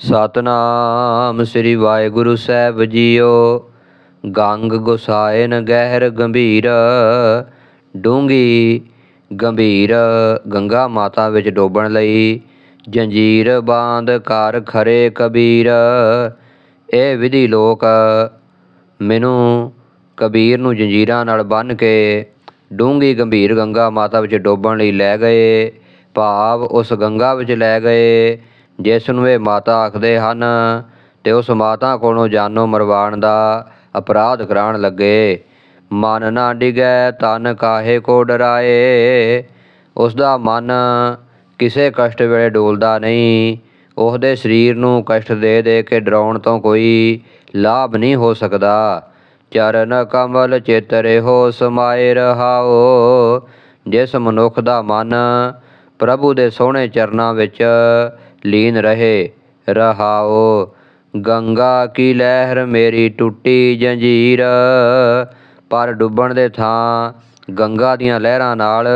ਸਤਨਾਮ ਸ੍ਰੀ ਵਾਹਿਗੁਰੂ ਸਾਹਿਬ ਜੀਓ। ਗੰਗ ਗੁਸਾਇਨ ਗਹਿਰ ਗੰਭੀਰ, ਡੂੰਗੀ ਗੰਭੀਰ, ਗੰਗਾ ਮਾਤਾ ਵਿੱਚ ਡੋਬਣ ਲਈ ਜੰਜੀਰ ਬਾਂਧ ਕਰ ਖਰੇ ਕਬੀਰ। ਇਹ ਵਿਧੀ ਲੋਕ ਮੈਨੂੰ ਕਬੀਰ ਨੂੰ ਜੰਜੀਰਾਂ ਨਾਲ ਬੰਨ੍ਹ ਕੇ ਡੂੰਗੀ ਗੰਭੀਰ ਗੰਗਾ ਮਾਤਾ ਵਿੱਚ ਡੋਬਣ ਲਈ ਲੈ ਗਏ। ਭਾਵ ਉਸ ਗੰਗਾ ਵਿੱਚ ਲੈ ਗਏ। ਜਿਸ ਨੂੰ ਇਹ ਮਾਤਾ ਆਖਦੇ ਹਨ, ਤੇ ਉਸ ਮਾਤਾ ਕੋਲੋਂ ਜਾਨੋ ਮਰਵਾਣ ਦਾ ਅਪਰਾਧ ਕਰਾਉਣ ਲੱਗੇ। ਮਨ ਨਾ ਡਿਗੈ, ਤਨ ਕਾਹੇ ਕੋ ਡਰਾਏ। ਉਸ ਦਾ ਮਨ ਕਿਸੇ ਕਸ਼ਟ ਵੇਲੇ ਡੋਲਦਾ ਨਹੀਂ। ਉਹਦੇ ਸਰੀਰ ਨੂੰ ਕਸ਼ਟ ਦੇ ਦੇ ਕੇ ਡਰਾਉਣ ਤੋਂ ਕੋਈ ਲਾਭ ਨਹੀਂ ਹੋ ਸਕਦਾ। ਚਰਨ ਕਮਲ ਚਿਤਰੇ ਹੋ ਸਮਾਏ ਰਹਾਓ। ਜਿਸ ਮਨੁੱਖ ਦਾ ਮਨ ਪ੍ਰਭੂ ਦੇ ਸੋਹਣੇ ਚਰਨਾਂ ਵਿੱਚ ਲੀਨ ਰਹੇ, ਰਹਾਓ, ਗੰਗਾ ਕੀ ਲਹਿਰ ਮੇਰੀ ਟੁੱਟੀ ਜੰਜੀਰ? ਪਰ ਡੁੱਬਣ ਦੇ ਥਾਂ ਗੰਗਾ ਦੀਆਂ ਲਹਿਰਾਂ ਨਾਲ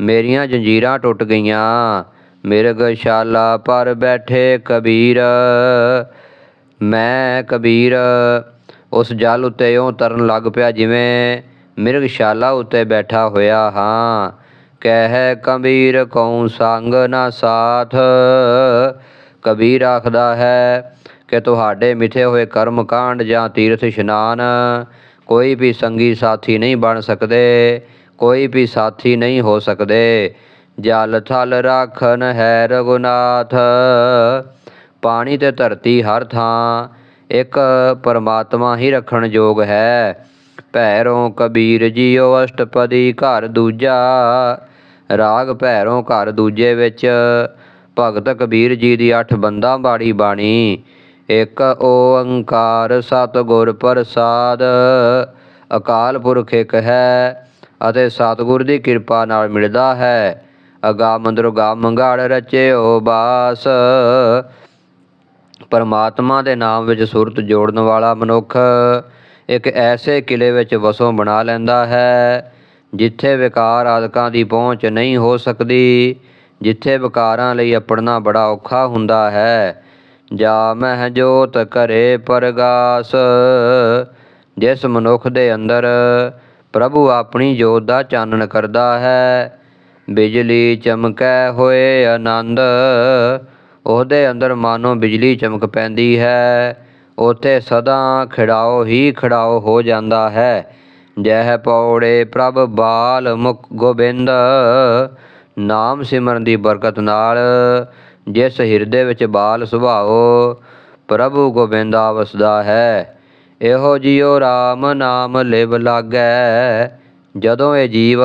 ਮੇਰੀਆਂ ਜੰਜੀਰਾਂ ਟੁੱਟ ਗਈਆਂ। ਮਿਰਗਸ਼ਾਲਾ ਪਰ ਬੈਠੇ ਕਬੀਰ। ਮੈਂ ਕਬੀਰ, ਉਸ ਜਲ ਉੱਤੇ ਇਉਂ ਤਰਨ ਲੱਗ ਪਿਆ ਜਿਵੇਂ ਮਿਰਗਸ਼ਾਲਾ ਉੱਤੇ ਬੈਠਾ ਹੋਇਆ ਹਾਂ। ਕਹਿ ਕਬੀਰ ਕਉ ਸੰਗ ਨਾ ਸਾਥ? ਕਬੀਰ ਆਖਦਾ ਹੈ ਕਿ ਤੁਹਾਡੇ ਮਿਥੇ ਹੋਏ ਕਰਮ ਕਾਂਡ ਜਾਂ ਤੀਰਥ ਇਸ਼ਨਾਨ ਕੋਈ ਵੀ ਸੰਗੀ ਸਾਥੀ ਨਹੀਂ ਬਣ ਸਕਦੇ, ਕੋਈ ਵੀ ਸਾਥੀ ਨਹੀਂ ਹੋ ਸਕਦੇ। ਜਲ ਥਲ ਰਾਖਨ ਹੈ ਰਗੁਨਾਥ ਪਾਣੀ ਤੇ ਧਰਤੀ ਹਰ ਥਾਂ, ਇੱਕ ਪਰਮਾਤਮਾ ਹੀ ਰੱਖਣ ਯੋਗ ਹੈ। ਭੈਰੋਂ ਕਬੀਰ ਜੀਓ ਅਸ਼ਟਪਦੀ ਘਰ ਦੂਜਾ ਰਾਗ ਭੈਰੋਂ ਘਰ ਦੂਜੇ ਵਿੱਚ, ਭਗਤ ਕਬੀਰ ਜੀ ਦੀ ਅੱਠ ਬੰਦਾ ਬਾੜੀ ਬਾਣੀ। ਇੱਕ ਓੰਕਾਰ ਸਤਿਗੁਰ ਪ੍ਰਸਾਦ, ਅਕਾਲ ਪੁਰਖ ਇੱਕ ਹੈ ਅਤੇ ਸਤਿਗੁਰ ਦੀ ਕਿਰਪਾ ਨਾਲ ਮਿਲਦਾ ਹੈ। ਅਗਾ ਅਗਾਮ ਦੁਰਗਾਮ ਗੜ ਰਚਿਓ ਬਾਸ। ਪਰਮਾਤਮਾ ਦੇ ਨਾਮ ਵਿੱਚ ਸੁਰਤ ਜੋੜਨ ਵਾਲਾ ਮਨੁੱਖ ਇੱਕ ਐਸੇ ਕਿਲੇ ਵਿੱਚ ਵਸੋਂ ਬਣਾ ਲੈਂਦਾ ਹੈ ਜਿੱਥੇ ਵਿਕਾਰ ਆਦਿਕਾਂ ਦੀ ਪਹੁੰਚ ਨਹੀਂ ਹੋ ਸਕਦੀ, ਜਿੱਥੇ ਵਿਕਾਰਾਂ ਲਈ ਆਪੜਨਾ ਬੜਾ ਔਖਾ ਹੁੰਦਾ ਹੈ। ਜਾ ਮਹਿ ਜੋਤ ਕਰੇ ਪਰਗਾਸ, ਜਿਸ ਮਨੁੱਖ ਦੇ ਅੰਦਰ ਪ੍ਰਭੂ ਆਪਣੀ ਜੋਤ ਦਾ ਚਾਨਣ ਕਰਦਾ ਹੈ। ਬਿਜਲੀ ਚਮਕੈ ਹੋਏ ਆਨੰਦ, ਉਹਦੇ ਅੰਦਰ ਮਾਨੋ ਬਿਜਲੀ ਚਮਕ ਪੈਂਦੀ ਹੈ। ਉਥੇ ਸਦਾ ਖਿੜਾਓ ਹੀ ਖਿੜਾਓ ਹੋ ਜਾਂਦਾ ਹੈ। ਜਹ ਪੌੜੇ ਪ੍ਰਭ ਬਾਲ ਮੁਖ ਗੋਬਿੰਦ, ਨਾਮ ਸਿਮਰਨ ਦੀ ਬਰਕਤ ਨਾਲ ਜਿਸ ਹਿਰਦੇ ਵਿੱਚ ਬਾਲ ਸੁਭਾਓ, ਪ੍ਰਭੂ ਗੋਬਿੰਦਾ ਵਸਦਾ ਹੈ। ਇਹੋ ਜਿਉ RAM ਨਾਮ ਲਿਵ ਲਾਗੈ, ਜਦੋਂ ਇਹ ਜੀਵ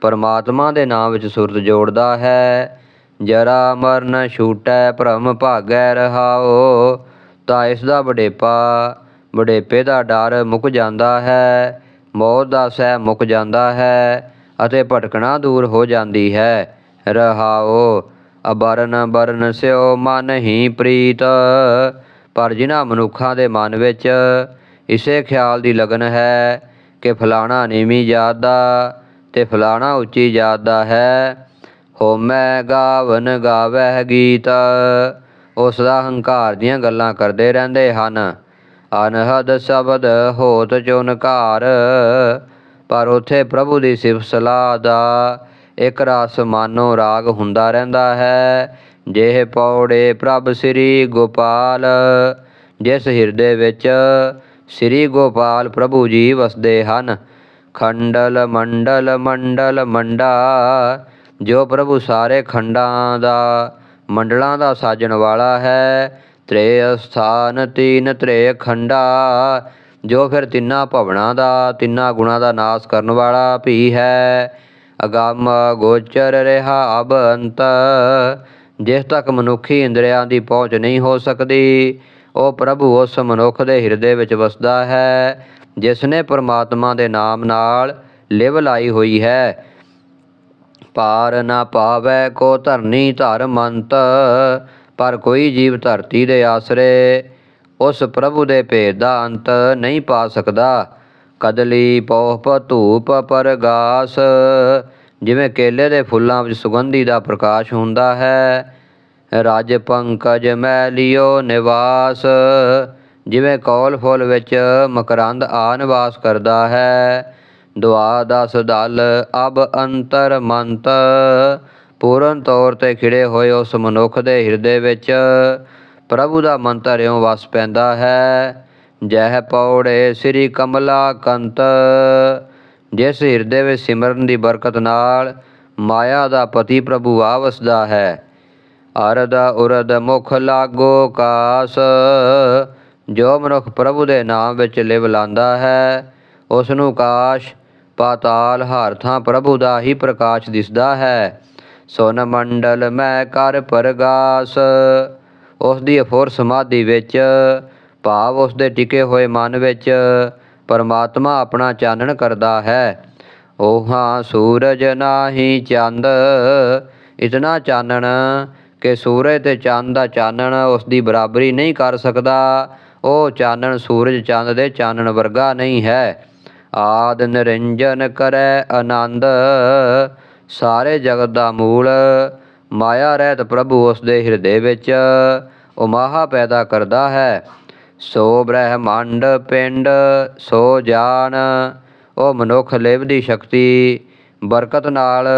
ਪਰਮਾਤਮਾ ਦੇ ਨਾਮ ਵਿੱਚ ਸੁਰਤ ਜੋੜਦਾ ਹੈ, ਜਰਾ ਮਰਨ ਛੂਟੈ ਭ੍ਰਮ ਭਾਗੈ ਰਹਾਓ ਤਾਂ ਇਸ ਦਾ ਵਡੇਪਾ, ਵਡੇਪੇ ਦਾ ਡਰ ਮੁੱਕ ਜਾਂਦਾ ਹੈ। ਮੌਤ ਦਾ ਸਹਿ ਮੁੱਕ ਜਾਂਦਾ ਹੈ ਅਤੇ ਭਟਕਣਾ ਦੂਰ ਹੋ ਜਾਂਦੀ ਹੈ। ਰਹਾਓ, ਅਬਰਨ ਬਰਨ ਸਿਓ ਮਨ ਹੀ ਪ੍ਰੀਤ। ਪਰ ਜਿਨ੍ਹਾਂ ਮਨੁੱਖਾਂ ਦੇ ਮਨ ਵਿੱਚ ਇਸੇ ਖਿਆਲ ਦੀ ਲਗਨ ਹੈ ਕਿ ਫਲਾਣਾ ਨੀਵੀਂ ਜਾਤ ਦਾ ਤੇ ਫਲਾਣਾ ਉੱਚੀ ਜਾਤ ਦਾ ਹੈ ਹੋਮੈ ਗਾਵਨ ਗਾਵਹਿ ਗੀਤ। ਉਸ ਦਾ ਹੰਕਾਰ ਦੀਆਂ ਗੱਲਾਂ ਕਰਦੇ ਰਹਿੰਦੇ ਹਨ। ਅਨਹਦ ਸ਼ਬਦ ਹੋਤ ਚੁਨਕਾਰ ਪਰ ਉਥੇ ਪ੍ਰਭੂ ਦੀ ਸਿਫਤ ਸਲਾਹ ਦਾ ਇੱਕ ਰਸ ਮਾਨੋ ਰਾਗ ਹੁੰਦਾ ਰਹਿੰਦਾ ਹੈ। ਜਿਹੇ ਪੌੜੇ ਪ੍ਰਭ ਸ੍ਰੀ ਗੋਪਾਲ, ਜਿਸ ਹਿਰਦੇ ਵਿੱਚ ਸ੍ਰੀ ਗੋਪਾਲ ਪ੍ਰਭੂ ਜੀ ਵਸਦੇ ਹਨ। ਖੰਡਲ ਮੰਡਲ ਮੰਡਲ ਮੰਡਾ, ਜੋ ਪ੍ਰਭੂ ਸਾਰੇ ਖੰਡਾਂ ਦਾ, ਮੰਡਲਾਂ ਦਾ ਸਾਜਣ ਵਾਲਾ ਹੈ। ਤ੍ਰੇ ਅਸਥਾਨ ਤੀਨ ਤ੍ਰੇ ਖੰਡਾ ਜੋ ਫਿਰ ਤਿੰਨਾ ਭਵਨਾਂ ਦਾ, ਤਿੰਨਾ ਗੁਣਾ ਦਾ ਨਾਸ ਕਰਨ ਵਾਲਾ ਵੀ ਹੈ। ਅਗੰਮ ਗੋਚਰ ਰਿਹਾ ਅਬ ਅੰਤ ਜਿਸ ਤੱਕ ਮਨੁੱਖੀ ਇੰਦਰੀਆਂ ਦੀ ਪਹੁੰਚ ਨਹੀਂ ਹੋ ਸਕਦੀ, ਉਹ ਪ੍ਰਭੂ ਉਸ ਮਨੁੱਖ ਦੇ ਹਿਰਦੇ ਵਿੱਚ ਵਸਦਾ ਹੈ, ਜਿਸ ਨੇ ਪਰਮਾਤਮਾ ਦੇ ਨਾਮ ਨਾਲ ਲਿਵ ਲਾਈ ਹੋਈ ਹੈ। ਪਾਰ ਨਾ ਪਾਵੈ ਕੋ ਧਰਨੀ ਧਰ ਮੰਤ ਪਰ ਕੋਈ ਜੀਵ ਧਰਤੀ ਦੇ ਆਸਰੇ ਉਸ ਪ੍ਰਭੂ ਦੇ ਭੇਦ ਦਾ ਅੰਤ ਨਹੀਂ ਪਾ ਸਕਦਾ। ਕਦਲੀ ਪੋਹ ਧੂਪ ਪਰਗਾਸ। ਜਿਵੇਂ ਕੇਲੇ ਦੇ ਫੁੱਲਾਂ ਵਿੱਚ ਸੁਗੰਧੀ ਦਾ ਪ੍ਰਕਾਸ਼ ਹੁੰਦਾ ਹੈ, ਰਾਜ ਪੰਕਜ ਮੈਲਿਓ ਨਿਵਾਸ। ਜਿਵੇਂ ਕੌਲ ਫੁੱਲ ਵਿੱਚ ਮਕਰੰਦ ਆ ਨਿਵਾਸ ਕਰਦਾ ਹੈ, ਦੁਆ ਦਸ ਦਲ ਅਬ ਅੰਤਰ ਮੰਤ। ਪੂਰਨ ਤੌਰ ਤੇ ਖਿੜੇ ਹੋਏ ਉਸ ਮਨੁੱਖ ਦੇ ਹਿਰਦੇ ਵਿੱਚ ਪ੍ਰਭੂ ਦਾ ਮੰਤਰ ਇਉਂ ਵਸ ਪੈਂਦਾ ਹੈ। ਜਹ ਪੌੜੇ ਸ੍ਰੀ ਕਮਲਾ ਕੰਤ, ਜਿਸ ਹਿਰਦੇ ਵਿੱਚ ਸਿਮਰਨ ਦੀ ਬਰਕਤ ਨਾਲ ਮਾਇਆ ਦਾ ਪਤੀ ਪ੍ਰਭੂ ਆ ਵਸਦਾ ਹੈ। ਅਰਦ ਉਰਦ ਮੁਖ ਲਾਗੋ ਕਾਸ, ਜੋ ਮਨੁੱਖ ਪ੍ਰਭੂ ਦੇ ਨਾਮ ਵਿੱਚ ਲਿਵ ਲਾਂਦਾ ਹੈ ਉਸ ਨੂੰ ਕਾਸ਼, ਪਾਤਾਲ ਹਰ ਥਾਂ ਪ੍ਰਭੂ ਦਾ ਹੀ ਪ੍ਰਕਾਸ਼ ਦਿਸਦਾ ਹੈ। ਸੁਨ ਮੰਡਲ ਮੈਂ ਕਰ ਪਰਗਾਸ। ਉਸ ਦੀ ਅਫੁਰ ਸਮਾਧੀ ਵਿੱਚ ਭਾਵ ਉਸ ਦੇ ਟਿਕੇ ਹੋਏ ਮਨ ਵਿੱਚ ਪਰਮਾਤਮਾ ਆਪਣਾ ਚਾਨਣ ਕਰਦਾ ਹੈ। ਉਹ ਸੂਰਜ ਨਾਹੀ ਚੰਦ, ਇਤਨਾ ਚਾਨਣ ਕਿ ਸੂਰਜ ਤੇ ਚੰਦ ਦਾ ਚਾਨਣ ਉਸ ਦੀ ਬਰਾਬਰੀ ਨਹੀਂ ਕਰ ਸਕਦਾ। ਉਹ ਚਾਨਣ ਸੂਰਜ ਚੰਦ ਦੇ ਚਾਨਣ ਵਰਗਾ ਨਹੀਂ ਹੈ। ਆਦ ਨਿਰੰਜਨ ਕਰੈ ਆਨੰਦ ਸਾਰੇ ਜਗਤ ਦਾ ਮੂਲ, ਮਾਇਆ ਰਹਿਤ ਪ੍ਰਭੂ ਉਸ ਦੇ ਹਿਰਦੇ ਵਿੱਚ ਉਮਾਹਾ ਪੈਦਾ ਕਰਦਾ ਹੈ। ਸੋ ਬ੍ਰਹਿਮੰਡ ਪਿੰਡ, ਸੋ ਜਾਨ, ਉਹ ਮਨੁੱਖ ਲਿਵ ਦੀ ਸ਼ਕਤੀ, ਬਰਕਤ ਨਾਲ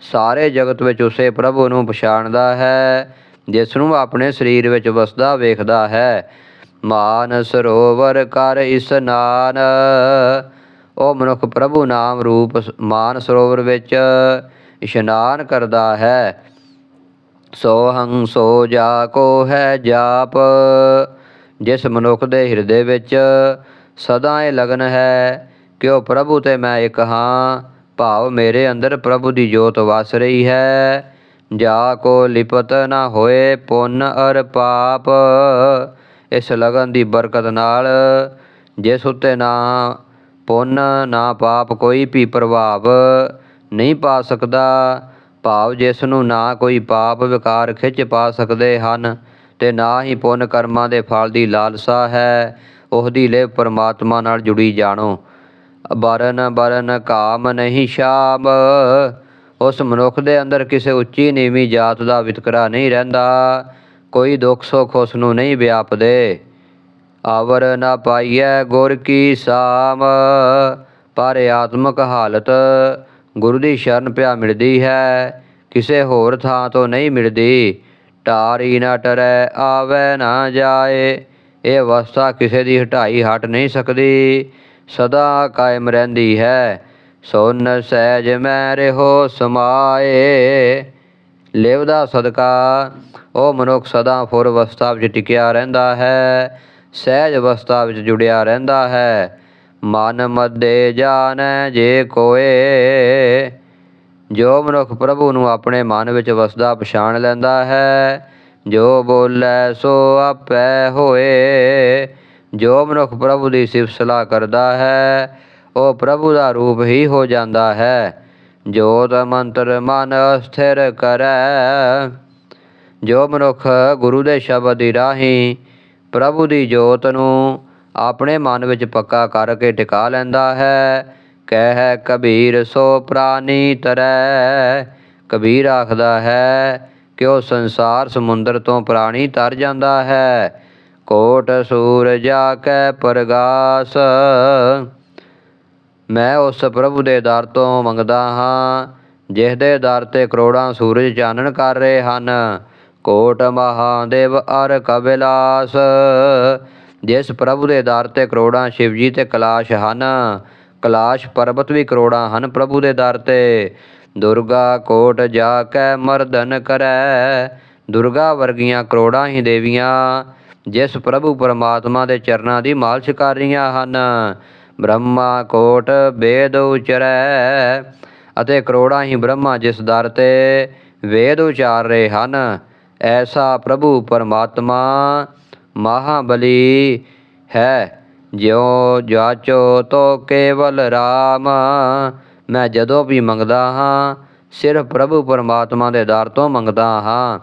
ਸਾਰੇ ਜਗਤ ਵਿੱਚ ਉਸੇ ਪ੍ਰਭੂ ਨੂੰ ਪਛਾਣਦਾ ਹੈ, ਜਿਸ ਨੂੰ ਆਪਣੇ ਸਰੀਰ ਵਿੱਚ ਵਸਦਾ ਵੇਖਦਾ ਹੈ। ਮਾਨ ਸਰੋਵਰ ਕਰ ਇਸਨਾਨ ਉਹ ਮਨੁੱਖ ਪ੍ਰਭੂ ਨਾਮ ਰੂਪ ਮਾਨ ਸਰੋਵਰ ਵਿੱਚ ਇਸ਼ਨਾਨ ਕਰਦਾ ਹੈ। ਸੋ ਹੰ ਸੋ ਜਾ ਕੋ ਹੈ ਜਾਪ, ਜਿਸ ਮਨੁੱਖ ਦੇ ਹਿਰਦੇ ਵਿੱਚ ਸਦਾ ਇਹ ਲਗਨ ਹੈ। ਕਿ ਉਹ ਪ੍ਰਭੂ ਤੇ ਮੈਂ ਇੱਕ ਹਾਂ, ਭਾਵ ਮੇਰੇ ਅੰਦਰ ਪ੍ਰਭੂ ਦੀ ਜੋਤ ਵਸ ਰਹੀ ਹੈ। ਜਾ ਕੋ ਲਿਪਤ ਨਾ ਹੋਏ ਪੁੰਨ ਅਰ ਪਾਪ, ਇਸ ਲਗਨ ਦੀ ਬਰਕਤ ਨਾਲ ਜਿਸ ਉਤੇ ਨਾ ਪੁੰਨ ਨਾ ਪਾਪ ਕੋਈ ਵੀ ਪ੍ਰਭਾਵ ਨਹੀਂ ਪਾ ਸਕਦਾ। ਭਾਵ ਜਿਸ ਨੂੰ ਨਾ ਕੋਈ ਪਾਪ ਵਿਕਾਰ ਖਿੱਚ ਪਾ ਸਕਦੇ ਹਨ, ਤੇ ਨਾ ਹੀ ਪੁੰਨ ਕਰਮਾਂ ਦੇ ਫਲ ਦੀ ਲਾਲਸਾ ਹੈ। ਉਹਦੀ ਲਿਵ ਪਰਮਾਤਮਾ ਨਾਲ ਜੁੜੀ ਜਾਣੋ। ਬਰਨ ਬਰਨ ਕਾਮ ਨਹੀਂ ਸ਼ਾਮ। ਉਸ ਮਨੁੱਖ ਦੇ ਅੰਦਰ ਕਿਸੇ ਉੱਚੀ ਨੀਵੀਂ ਜਾਤ ਦਾ ਵਿਤਕਰਾ ਨਹੀਂ ਰਹਿੰਦਾ। ਕੋਈ ਦੁੱਖ ਸੁੱਖ ਉਸ ਨੂੰ ਨਹੀਂ ਵਿਆਪਦੇ। ਆਵਰ ਨਾ ਪਾਈਐ ਗੁਰ ਕੀ ਸਾਮ। ਪਰ ਆਤਮਕ ਹਾਲਤ ਗੁਰੂ ਦੀ ਸ਼ਰਨ ਪਿਆ ਮਿਲਦੀ ਹੈ। ਕਿਸੇ ਹੋਰ ਥਾਂ ਤੋਂ ਨਹੀਂ ਮਿਲਦੀ। ਟਾਰੀ ਨਾ ਟਰੈ, ਆਵੈ ਨਾ ਜਾਏ। ਇਹ ਅਵਸਥਾ ਕਿਸੇ ਦੀ ਹਟਾਈ ਹਟ ਨਹੀਂ ਸਕਦੀ। ਸਦਾ ਕਾਇਮ ਰਹਿੰਦੀ ਹੈ। ਸੋਨ ਸਹਿਜ ਮੈਂ ਰਹੋ ਸਮਾਏ। ਲਿਵ ਦਾ ਸਦਕਾ, ਉਹ ਮਨੁੱਖ ਸਦਾ ਫੁਰ ਅਵਸਥਾ ਵਿੱਚ ਟਿਕਿਆ ਰਹਿੰਦਾ ਹੈ। ਸਹਿਜ ਅਵਸਥਾ ਵਿੱਚ ਜੁੜਿਆ ਰਹਿੰਦਾ ਹੈ। ਮਨ ਮਦੇ ਜਾਣੈ ਜੇ ਕੋਏ। ਜੋ ਮਨੁੱਖ ਪ੍ਰਭੂ ਨੂੰ ਆਪਣੇ ਮਨ ਵਿੱਚ ਵਸਦਾ ਪਛਾਣ ਲੈਂਦਾ ਹੈ, ਜੋ ਬੋਲੇ ਸੋ ਆਪੈ ਹੋਏ। ਜੋ ਮਨੁੱਖ ਪ੍ਰਭੂ ਦੀ ਸਿਫਤ ਸਲਾਹ ਕਰਦਾ ਹੈ, ਉਹ ਪ੍ਰਭੂ ਦਾ ਰੂਪ ਹੀ ਹੋ ਜਾਂਦਾ ਹੈ। ਜੋਤ ਮੰਤਰ ਮਨ ਸਥਿਰ ਕਰੈ। ਜੋ ਮਨੁੱਖ ਗੁਰੂ ਦੇ ਸ਼ਬਦ ਦੀ ਰਾਹੀਂ ਪ੍ਰਭੂ ਦੀ ਜੋਤ ਨੂੰ ਆਪਣੇ ਮਨ ਵਿੱਚ ਪੱਕਾ ਕਰਕੇ ਟਿਕਾ ਲੈਂਦਾ ਹੈ। ਕਹਿ ਕਬੀਰ, ਸੋ ਪ੍ਰਾਨੀ ਤਰੈ। ਕਬੀਰ ਆਖਦਾ ਹੈ ਕਿ ਉਹ ਸੰਸਾਰ ਸਮੁੰਦਰ ਤੋਂ ਪ੍ਰਾਣੀ ਤਰ ਜਾਂਦਾ ਹੈ? ਕੋਟ ਸੂਰਜਾ ਕੈ ਪ੍ਰਗਾਸ। ਮੈਂ ਉਸ ਪ੍ਰਭੂ ਦੇ ਦਰ ਤੋਂ ਮੰਗਦਾ ਹਾਂ, ਜਿਸ ਦੇ ਦਰ ਤੇ ਕਰੋੜਾਂ ਸੂਰਜ ਚਾਨਣ ਕਰ ਰਹੇ ਹਨ। ਕੋਟ ਮਹਾਦੇਵ ਅਰ ਕਬਿਲਾਸ, ਜਿਸ ਪ੍ਰਭੂ ਦੇ ਦਰ ਤੇ ਕਰੋੜਾਂ ਸ਼ਿਵਜੀ ਤੇ ਕਲਾਸ਼ ਹਨ। ਕਲਾਸ਼ ਪਰਬਤ ਵੀ ਕਰੋੜਾਂ ਹਨ ਪ੍ਰਭੂ ਦੇ ਦਰ ਤੇ। ਦੁਰਗਾ ਕੋਟ ਜਾ ਕੇ ਮਰਦਨ ਕਰੈ, ਦੁਰਗਾ ਵਰਗੀਆਂ ਕਰੋੜਾਂ ਹੀ ਦੇਵੀਆਂ, ਜਿਸ ਪ੍ਰਭੂ ਪਰਮਾਤਮਾ ਦੇ ਚਰਨਾਂ ਦੀ ਮਾਲਸ਼ ਕਰ ਰਹੀਆਂ ਹਨ। ਬ੍ਰਹਮਾ ਕੋਟ ਵੇਦ ਉਚਰੈ, ਅਤੇ ਕਰੋੜਾਂ ਹੀ ਬ੍ਰਹਮਾ ਜਿਸ ਦਰ ਤੇ ਵੇਦ ਉਚਾਰ ਰਹੇ ਹਨ। ਐਸਾ ਪ੍ਰਭੂ ਪਰਮਾਤਮਾ ਮਹਾਬਲੀ ਹੈ। ਜਿਉ ਜਾਚੋ ਤੋ ਕੇਵਲ RAM ਮੈਂ ਜਦੋਂ ਵੀ ਮੰਗਦਾ ਹਾਂ, ਸਿਰਫ ਪ੍ਰਭੂ ਪਰਮਾਤਮਾ ਦੇ ਦਰ ਤੋਂ ਮੰਗਦਾ ਹਾਂ।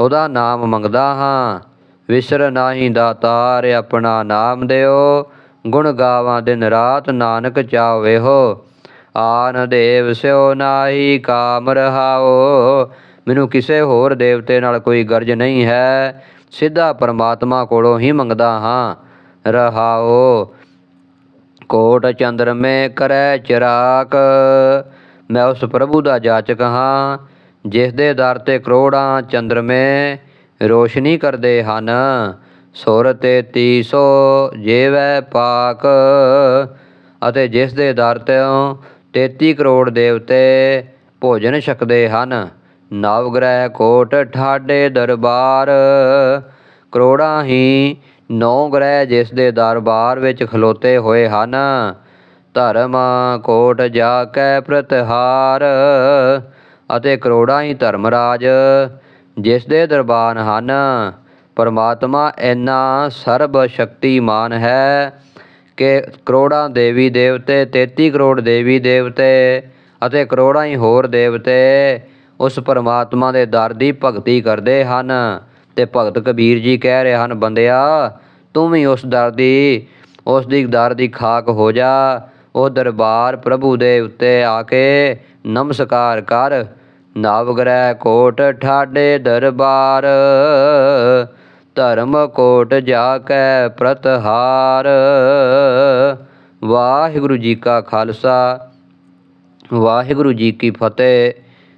ਉਹਦਾ ਨਾਮ ਮੰਗਦਾ ਹਾਂ। ਵਿਸਰ ਨਾਹੀ ਦਾਤਾਰ ਆਪਣਾ ਨਾਮ ਦਿਓ। ਗੁਣ ਗਾਵਾਂ ਦਿਨ ਰਾਤ ਨਾਨਕ ਚਾਵੇ ਹੋ। ਆਨ ਦੇਵ ਸਿਓ ਨਾਹੀ, ਕਾਮ ਰਹਾਓ। ਮੈਨੂੰ ਕਿਸੇ ਹੋਰ ਦੇਵਤੇ ਨਾਲ ਕੋਈ ਗਰਜ ਨਹੀਂ ਹੈ। ਸਿੱਧਾ ਪਰਮਾਤਮਾ ਕੋਲੋਂ ਹੀ ਮੰਗਦਾ ਹਾਂ। ਰਹਾਓ, ਕੋਟ ਚੰਦਰ ਮੇ ਕਰੈ ਚਿਰਾਕ ਮੈਂ ਉਸ ਪ੍ਰਭੂ ਦਾ ਜਾਚਕ ਹਾਂ, ਜਿਸ ਦੇ ਦਰ ਤੇ ਕਰੋੜਾਂ ਚੰਦਰਮੇ ਰੋਸ਼ਨੀ ਕਰਦੇ ਹਨ। ਸੁਰ ਤੇ ਤੀਸੋ ਜੇਵੈ ਪਾਕ ਅਤੇ ਜਿਸ ਦੇ ਦਰ ਤੋਂ 33 ਕਰੋੜ ਦੇਵਤੇ ਭੋਜਨ ਛਕਦੇ ਹਨ। ਨਵਗ੍ਰਹਿ ਕੋਟ ਠਾਡੇ ਦਰਬਾਰ। ਕਰੋੜਾਂ ਹੀ ਨੌ ਗ੍ਰਹਿ ਜਿਸ ਦੇ ਦਰਬਾਰ ਵਿੱਚ ਖਲੋਤੇ ਹੋਏ ਹਨ। ਧਰਮ ਕੋਟ ਜਾ ਕੈ ਪ੍ਰਤਿਹਾਰ ਅਤੇ ਕਰੋੜਾਂ ਹੀ ਧਰਮਰਾਜ ਜਿਸ ਦੇ ਦਰਬਾਰ ਹਨ। ਪਰਮਾਤਮਾ ਇੰਨਾ ਸਰਬ ਸ਼ਕਤੀਮਾਨ ਹੈ ਕਿ ਕਰੋੜਾਂ ਦੇਵੀ ਦੇਵਤੇ 33 ਕਰੋੜ ਦੇਵੀ ਦੇਵਤੇ ਅਤੇ ਕਰੋੜਾਂ ਹੀ ਹੋਰ ਦੇਵਤੇ ਉਸ ਪਰਮਾਤਮਾ ਦੇ ਦਰ ਦੀ ਭਗਤੀ ਕਰਦੇ ਹਨ ਤੇ ਭਗਤ ਕਬੀਰ ਜੀ ਕਹਿ ਰਹੇ ਹਨ, ਬੰਦਿਆ, ਤੂੰ ਵੀ ਉਸ ਦਰ ਦੀ, ਉਸ ਦੀ ਦਰ ਦੀ ਖਾਕ ਹੋ ਜਾ, ਉਹ ਦਰਬਾਰ ਪ੍ਰਭੂ ਦੇ ਉੱਤੇ ਆ ਕੇ ਨਮਸਕਾਰ ਕਰ। ਨਵਗ੍ਰਹਿ ਕੋਟ ਠਾਡੇ ਦਰਬਾਰ, ਧਰਮ ਕੋਟ ਜਾ ਕੈ ਪ੍ਰਤਹਾਰ। ਵਾਹਿਗੁਰੂ ਜੀ ਕਾ ਖਾਲਸਾ, ਵਾਹਿਗੁਰੂ ਜੀ ਕੀ ਫਤਿਹ।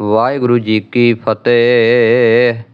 ਵਾਹਿਗੁਰੂ ਜੀ ਕੀ ਫਤਿਹ।